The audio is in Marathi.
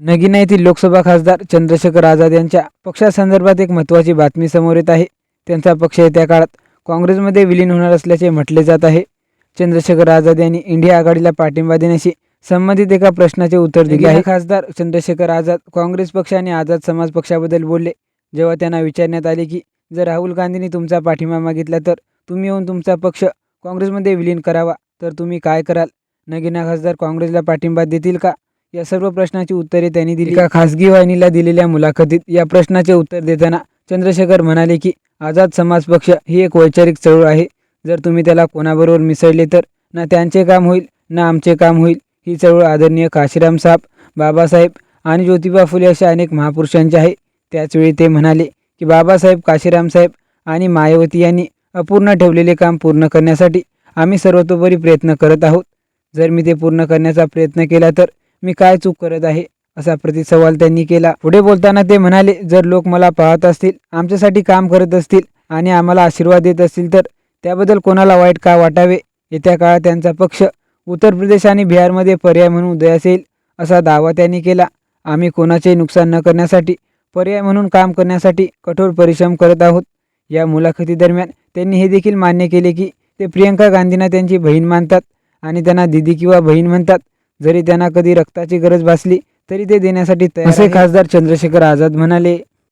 नगिना येथील लोकसभा खासदार चंद्रशेखर आझाद यांच्या पक्षासंदर्भात एक महत्त्वाची बातमी समोर येत आहे. त्यांचा पक्ष येत्या काळात काँग्रेसमध्ये विलीन होणार असल्याचे म्हटले जात आहे. चंद्रशेखर आझाद यांनी इंडिया आघाडीला पाठिंबा देण्याशी संबंधित एका प्रश्नाचे उत्तर दिले आहे. खासदार चंद्रशेखर आझाद काँग्रेस पक्ष आणि आझाद समाज पक्षाबद्दल बोलले. जेव्हा त्यांना विचारण्यात आले की जर राहुल गांधींनी तुमचा पाठिंबा मागितला तर तुम्ही येऊन तुमचा पक्ष काँग्रेसमध्ये विलीन करावा. तर तुम्ही काय कराल? नगिना खासदार काँग्रेसला पाठिंबा देतील का? या सर्व प्रश्नाची उत्तरे त्यांनी दिली. एका खासगी वाहिनीला दिलेल्या मुलाखतीत या प्रश्नाचे उत्तर देताना चंद्रशेखर म्हणाले की आझाद समाज पक्ष ही एक वैचारिक चळवळ आहे. जर तुम्ही त्याला कोणाबरोबर मिसळले तर ना त्यांचे काम होईल ना आमचे काम होईल. ही चळवळ आदरणीय काशीराम साहेब बाबासाहेब आणि ज्योतिबा फुले अशा अनेक महापुरुषांची आहे. त्याचवेळी ते म्हणाले की बाबासाहेब काशीराम साहेब आणि मायावती यांनी अपूर्ण ठेवलेले काम पूर्ण करण्यासाठी आम्ही सर्वतोपरी प्रयत्न करत आहोत. जर मी ते पूर्ण करण्याचा प्रयत्न केला तर मी काय चूक करत आहे? असा प्रतिसवाल त्यांनी केला. पुढे बोलताना ते म्हणाले जर लोक मला पाहत असतील आमच्यासाठी काम करत असतील आणि आम्हाला आशीर्वाद देत असतील तर त्याबद्दल कोणाला वाईट का वाटावे? येत्या काळात त्यांचा पक्ष उत्तर प्रदेश आणि बिहारमध्ये पर्याय म्हणून उदयास येईल असा दावा त्यांनी केला. आम्ही कोणाचेही नुकसान न करण्यासाठी पर्याय म्हणून काम करण्यासाठी कठोर परिश्रम करत आहोत. या मुलाखतीदरम्यान त्यांनी हे देखील मान्य केले की ते प्रियंका गांधींना त्यांची बहीण मानतात आणि त्यांना दिदी किंवा बहीण म्हणतात. जरी त्यांना कधी रक्ताची गरज भासली तरी ते देण्यासाठी तयार असे खासदार चंद्रशेखर आझाद म्हणाले